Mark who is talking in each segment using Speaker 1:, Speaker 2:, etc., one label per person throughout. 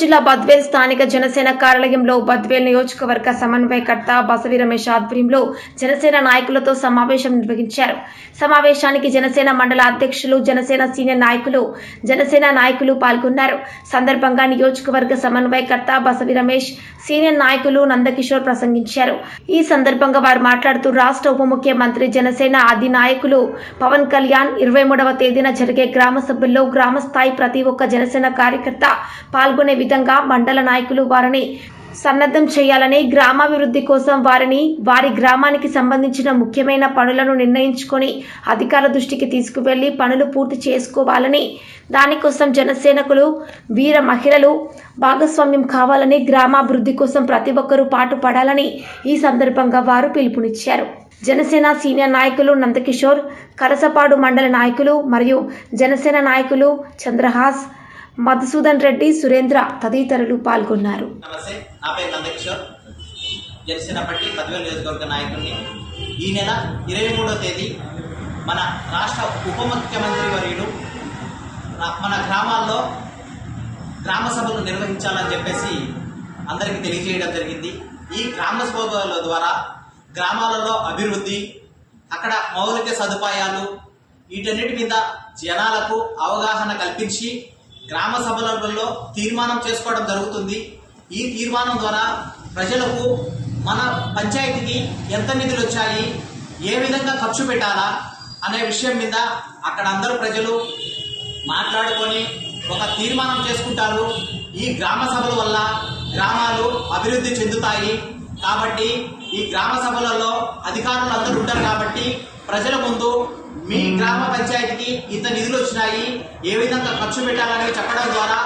Speaker 1: జిల్లా బద్వేల్ స్థానిక జనసేన కార్యాలయంలో బద్వేల్ నియోజకవర్గ సమన్వయకర్త బసవి రమేష్ ఆధ్వర్యంలో జనసేన నాయకులతో సమావేశం నిర్వహించారు. సమావేశానికి జనసేన మండల అధ్యక్షులు జనసేన సీనియర్ నాయకులు జనసేన నాయకులు పాల్గొన్నారు. సందర్భంగా నియోజకవర్గ సమన్వయకర్త బసవి రమేష్ సీనియర్ నాయకులు నందకిషోర్ ప్రసంగించారు. ఈ సందర్భంగా వారు మాట్లాడుతూ రాష్ట్ర ఉప ముఖ్యమంత్రి జనసేన అధినాయకులు పవన్ కళ్యాణ్ ఇరవై మూడవ తేదీన జరిగే గ్రామ సభల్లో గ్రామ స్థాయి ప్రతి ఒక్క జనసేన కార్యకర్త పాల్గొనే విధంగా మండల నాయకులు వారిని సన్నద్ధం చేయాలని గ్రామాభివృద్ధి కోసం వారిని వారి గ్రామానికి సంబంధించిన ముఖ్యమైన పనులను నిర్ణయించుకొని అధికార దృష్టికి తీసుకువెళ్ళి పనులు పూర్తి చేసుకోవాలని దానికోసం జనసేనకులు వీర మహిళలు భాగస్వామ్యం కావాలని గ్రామాభివృద్ధి కోసం ప్రతి ఒక్కరూ పాటుపడాలని ఈ సందర్భంగా వారు పిలుపునిచ్చారు. జనసేన సీనియర్ నాయకులు నందకిషోర్ కరసపాడు మండల నాయకులు మరియు జనసేన నాయకులు చంద్రహాస్ మధుసూదన్ రెడ్డి సురేంద్ర తదితరులు పాల్గొన్నారు.
Speaker 2: నమస్తే నా పేరు నందకిషోర్. జనసేన పదివేల నియోజకవర్గ నాయకుడిని. ఈ నెల ఇరవై మూడో తేదీ మన రాష్ట్ర ఉప ముఖ్యమంత్రి వర్యుడు మన గ్రామాల్లో గ్రామ సభలు నిర్వహించాలని చెప్పేసి అందరికీ తెలియజేయడం జరిగింది. ఈ గ్రామ సభల ద్వారా గ్రామాలలో అభివృద్ధి అక్కడ మౌలిక సదుపాయాలు వీటన్నిటి మీద జనాలకు అవగాహన కల్పించి గ్రామ సభలలో తీర్మానం చేసుకోవడం జరుగుతుంది. ఈ తీర్మానం ద్వారా ప్రజలకు మన పంచాయతీకి ఎంత నిధులు వచ్చాయి ఏ విధంగా ఖర్చు పెట్టాలా అనే విషయం మీద అక్కడ అందరూ ప్రజలు మాట్లాడుకొని ఒక తీర్మానం చేసుకుంటారు. ఈ గ్రామ సభల వల్ల గ్రామాలు అభివృద్ధి చెందుతాయి. కాబట్టి ఈ గ్రామ సభలలో అధికారులు అందరూ ఉంటారు కాబట్టి ప్రజల ముందు మీ గ్రామ పంచాయతీకి ఇంత నిధులు వచ్చినాయి ఏ విధంగా ఖర్చు పెట్టాలని చెప్పడం ద్వారా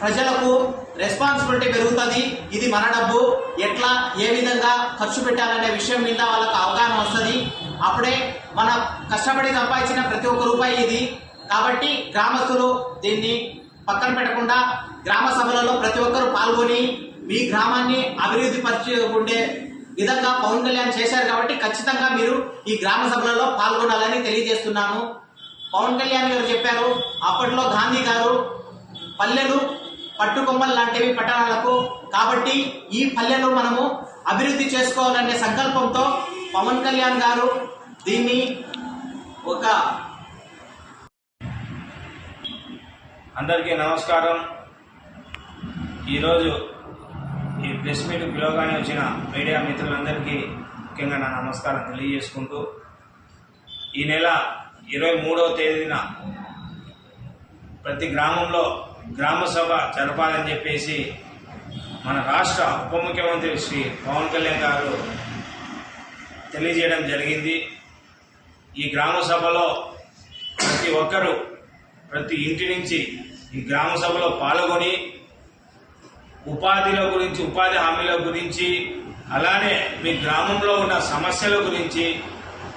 Speaker 2: ప్రజలకు రెస్పాన్సిబిలిటీ పెరుగుతుంది. ఇది మన డబ్బు. ఎట్లా ఏ విధంగా ఖర్చు పెట్టాలనే విషయం మీద వాళ్ళకు అవగాహన వస్తుంది. అప్పుడే మన కష్టపడి సంపాదించిన ప్రతి ఒక్క రూపాయి ఇది. కాబట్టి గ్రామస్తులు దీన్ని పక్కన పెట్టకుండా గ్రామ సభలలో ప్రతి ఒక్కరు పాల్గొని మీ గ్రామాన్ని అభివృద్ధి పరిచే విధంగా పవన్ కళ్యాణ్ చేశారు కాబట్టి ఖచ్చితంగా మీరు ఈ గ్రామ సభలలో పాల్గొనాలని తెలియజేస్తున్నాను. పవన్ కళ్యాణ్ గారు చెప్పారు అప్పట్లో గాంధీ గారు పల్లెలు పట్టుకొమ్మలు లాంటివి పట్టణాలకు. కాబట్టి ఈ పల్లెలు మనము అభివృద్ధి చేసుకోవాలనే సంకల్పంతో పవన్ కళ్యాణ్ గారు దీన్ని ఒక
Speaker 3: అందరికీ నమస్కారం. ఈరోజు ఈ ప్రెస్ మీట్ పిలవగానే వచ్చిన మీడియా మిత్రులందరికీ ముఖ్యంగా నా నమస్కారం తెలియజేసుకుంటూ ఈ నెల ఇరవై మూడవ తేదీన ప్రతి గ్రామంలో గ్రామ సభ జరపాలని చెప్పేసి మన రాష్ట్ర ఉప ముఖ్యమంత్రి శ్రీ పవన్ కళ్యాణ్ గారు తెలియజేయడం జరిగింది. ఈ గ్రామ సభలో ప్రతి ఒక్కరూ ప్రతి ఇంటి నుంచి ఈ గ్రామ సభలో పాల్గొని ఉపాధిల గురించి ఉపాధి హామీల గురించి అలానే మీ గ్రామంలో ఉన్న సమస్యల గురించి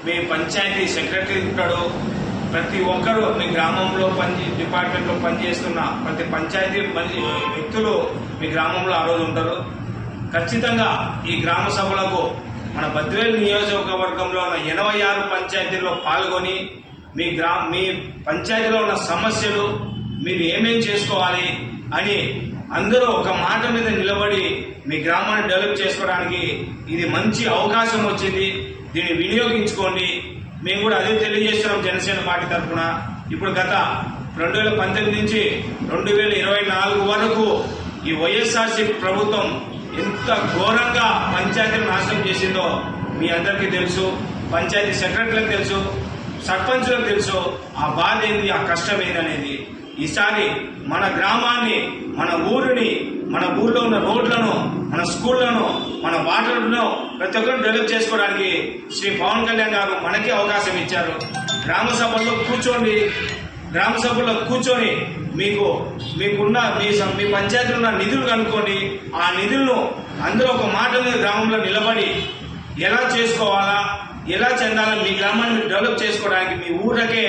Speaker 3: మీ పంచాయతీ సెక్రటరీ ఉంటాడు. ప్రతి ఒక్కరూ మీ గ్రామంలో పని డిపార్ట్మెంట్లో పనిచేస్తున్న ప్రతి పంచాయతీ మంచి వ్యక్తులు మీ గ్రామంలో ఆ రోజు ఉంటారు. ఖచ్చితంగా ఈ గ్రామ సభలకు మన బద్వేలు నియోజకవర్గంలో ఉన్న ఎనభై ఆరు పంచాయతీల్లో పాల్గొని మీ గ్రా మీ పంచాయతీలో ఉన్న సమస్యలు మీరు ఏమేం చేసుకోవాలి అని అందరూ ఒక మాట మీద నిలబడి మీ గ్రామాన్ని డెవలప్ చేసుకోవడానికి ఇది మంచి అవకాశం వచ్చింది. దీన్ని వినియోగించుకోండి. మేము కూడా అదే తెలియజేస్తున్నాం జనసేన పార్టీ తరఫున. ఇప్పుడు గత రెండు వేల పంతొమ్మిది నుంచి రెండు వేల ఇరవై నాలుగు వరకు ఈ వైఎస్ఆర్సీపీ ప్రభుత్వం ఎంత ఘోరంగా పంచాయతీలు నాశనం చేసిందో మీ అందరికీ తెలుసు. పంచాయతీ సెక్రటరీలకు తెలుసు. సర్పంచులకు తెలుసు. ఆ బాధ ఏంది? ఆ కష్టం ఏంది అనేది. ఈసారి మన గ్రామాన్ని మన ఊరిని మన ఊర్లో ఉన్న రోడ్లను మన స్కూళ్ళను మన వాటర్లను ప్రతి ఒక్కరు డెవలప్ చేసుకోవడానికి శ్రీ పవన్ కళ్యాణ్ గారు మనకి అవకాశం ఇచ్చారు. గ్రామ సభల్లో కూర్చోండి. గ్రామ సభల్లో కూర్చొని మీకు మీకున్న మీ స- మీ పంచాయతీలో ఉన్న నిధులు కనుక్కోండి. ఆ నిధులను అందరూ ఒక మాట మీద గ్రామంలో నిలబడి ఎలా చేసుకోవాలా ఎలా చెందాలో మీ గ్రామాన్ని మీరు డెవలప్ చేసుకోవడానికి మీ ఊర్లకే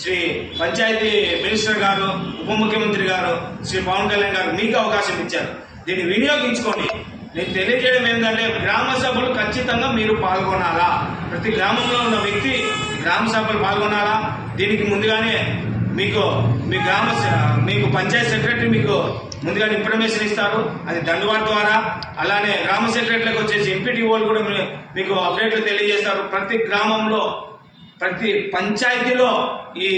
Speaker 3: శ్రీ పంచాయతీ మినిస్టర్ గారు ఉప ముఖ్యమంత్రి గారు శ్రీ పవన్ కళ్యాణ్ గారు మీకు అవకాశం ఇచ్చారు. దీన్ని వినియోగించుకోండి నేను తెలియజేయడం ఏంటంటే గ్రామ సభలు ఖచ్చితంగా మీరు పాల్గొనాలా. ప్రతి గ్రామంలో ఉన్న వ్యక్తి గ్రామ సభలు పాల్గొనాలా. దీనికి ముందుగానే మీకు మీ గ్రామ మీకు పంచాయత్ సెక్రటరీ మీకు ముందుగా ఇన్ఫర్మేషన్ ఇస్తారు. అది దండువాడ ద్వారా. అలానే గ్రామ సెక్రటరీలకు వచ్చేసి ఎంపీటీఓలు కూడా మీకు అప్డేట్లు తెలియజేస్తారు. ప్రతి గ్రామంలో ప్రతి పంచాయతీలో ఈ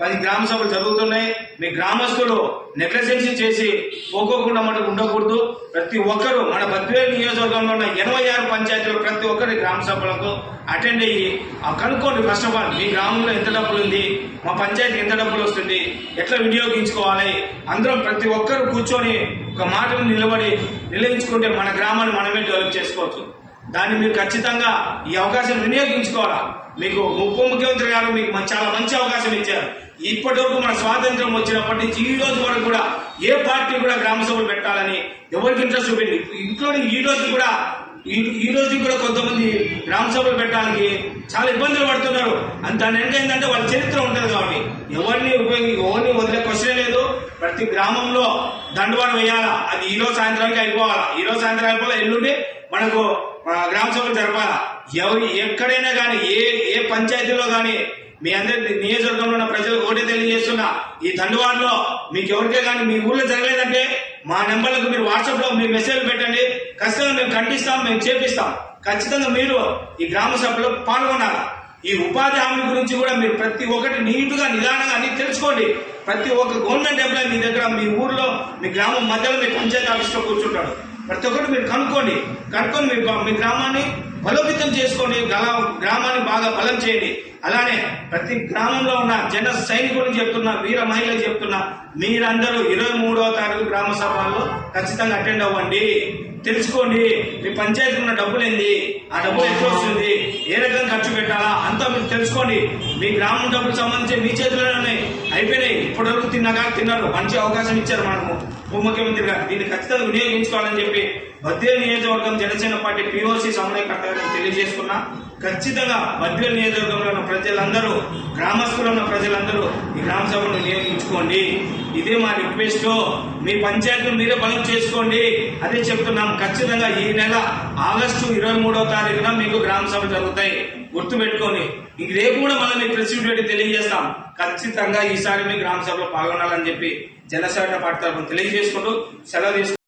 Speaker 3: పది గ్రామ సభలు జరుగుతున్నాయి. మీ గ్రామస్తులు నెగ్లెసెన్సీ చేసి పోకోకుండా మనకు ఉండకూడదు. ప్రతి ఒక్కరు మన బద్వేలు నియోజకవర్గంలో ఉన్న ఎనభై ఆరు పంచాయతీలు ప్రతి ఒక్కరి గ్రామ సభలకు అటెండ్ అయ్యి ఆ కనుక్కోండి ఫస్ట్ ఆఫ్ ఆల్ మీ గ్రామంలో ఎంత డబ్బులు ఉంది మా పంచాయతీ ఎంత డబ్బులు వస్తుంది ఎట్లా వినియోగించుకోవాలి. అందరం ప్రతి ఒక్కరు కూర్చొని ఒక మాటను నిలబడి నిలయించుకుంటే మన గ్రామాన్ని మనమే డెవలప్ చేసుకోవచ్చు. దాన్ని మీరు ఖచ్చితంగా ఈ అవకాశం వినియోగించుకోవాలా? మీకు ఉప ముఖ్యమంత్రి గారు మీకు చాలా మంచి అవకాశం ఇచ్చారు. ఇప్పటి వరకు మన స్వాతంత్రం వచ్చినప్పటి నుంచి ఈ రోజు వరకు కూడా ఏ పార్టీ కూడా గ్రామ సభలు పెట్టాలని ఎవరికి ఇంట్రెస్ట్ చూపింది? ఇంక్లూడింగ్ ఈ రోజు కూడా ఈ ఈ రోజు కూడా కొంతమంది గ్రామ సభలు పెట్టడానికి చాలా ఇబ్బందులు పడుతున్నారు. అంత దాని వెనక ఏంటంటే వాళ్ళ చరిత్ర ఉంటుంది కాబట్టి ఎవరిని ఉపయోగి ఎవరిని వదిలే క్వశ్చన్ లేదు. ప్రతి గ్రామంలో దండవారం వేయాలా? అది ఈ రోజు సాయంత్రానికి అయిపోవాలా? ఈ రోజు సాయంత్రం అయిపోవాలి? ఎల్లుండి మనకు గ్రామ సభలు జరపాల ఎవరి ఎక్కడైనా కానీ ఏ ఏ పంచాయతీలో కానీ మీ అందరి నియోజకవర్గంలో ఉన్న ప్రజలకు ఒకటే తెలియజేస్తున్నా ఈ దండవాడలో మీకు ఎవరికే కానీ మీ ఊళ్ళో జరగలేదంటే మా నెంబర్లకు మీరు వాట్సాప్లో మీ మెసేజ్ పెట్టండి. ఖచ్చితంగా మేము ఖండిస్తాం మేము చేపిస్తాం. ఖచ్చితంగా మీరు ఈ గ్రామ సభలో పాల్గొనాలి. ఈ ఉపాధి హామీ గురించి కూడా మీరు ప్రతి ఒక్కటి నీటుగా నిదానంగా అన్ని తెలుసుకోండి. ప్రతి ఒక్క గవర్నమెంట్ ఎంప్లాయీ మీ దగ్గర మీ ఊర్లో మీ గ్రామం మధ్యలో మీ పంచాయతీ ఆఫీస్లో కూర్చుంటాడు. ప్రతి ఒక్కటి మీరు కనుక్కోండి. కనుక్కొని మీ మీ గ్రామాన్ని బలోపేతం చేసుకోండి గ్రామాన్ని బాగా బలం చేయండి. అలానే ప్రతి గ్రామంలో ఉన్న జన సైనికులు చెప్తున్నా వీర మహిళలు చెప్తున్నా మీరందరూ ఇరవై మూడవ తారీఖు గ్రామ సభల్లో ఖచ్చితంగా అటెండ్ అవ్వండి. తెలుసుకోండి మీ పంచాయతీ ఉన్న డబ్బులు ఏంది ఆ డబ్బులు ఎట్లా వస్తుంది ఏ రకంగా ఖర్చు పెట్టాలా అంతా మీరు తెలుసుకోండి. మీ గ్రామం డబ్బులు సంబంధించి మీ చేతిలోనే ఉన్నాయి అయిపోయినాయి. ఇప్పటి వరకు తిన్నాక తిన్నారు. మంచి అవకాశం ఇచ్చారు మనము. ఉప ముఖ్యమంత్రి గారు దీన్ని ఖచ్చితంగా వినియోగించుకోవాలని చెప్పి బద్వేలు నియోజకవర్గం జనసేన పార్టీ పిఓసి సమన్వయకర్తగా తెలియజేసుకున్నా ఖచ్చితంగా బద్వేలు నియోజకవర్గంలో ఉన్న ప్రజలందరూ గ్రామస్తులు ఉన్న ప్రజలందరూ ఈ గ్రామ సభను నియోగించుకోండి ఇదే మా రిక్వెస్ట్. మీ పంచాయతీని మీరే బలం చేసుకోండి. అదే చెప్తున్నాం ఖచ్చితంగా ఈ నెల ఆగస్టు ఇరవై మూడవ తారీఖున మీకు గ్రామ సభలు జరుగుతాయి. గుర్తు పెట్టుకొని ఇంక రేపు కూడా మళ్ళీ మీ ప్రెసిడెంట్ పెట్టి తెలియజేస్తాం. ఖచ్చితంగా ఈసారి మీ గ్రామ సభలో పాల్గొనాలని చెప్పి జనసేన పార్టీ తరఫున తెలియజేసుకుంటూ సెలవు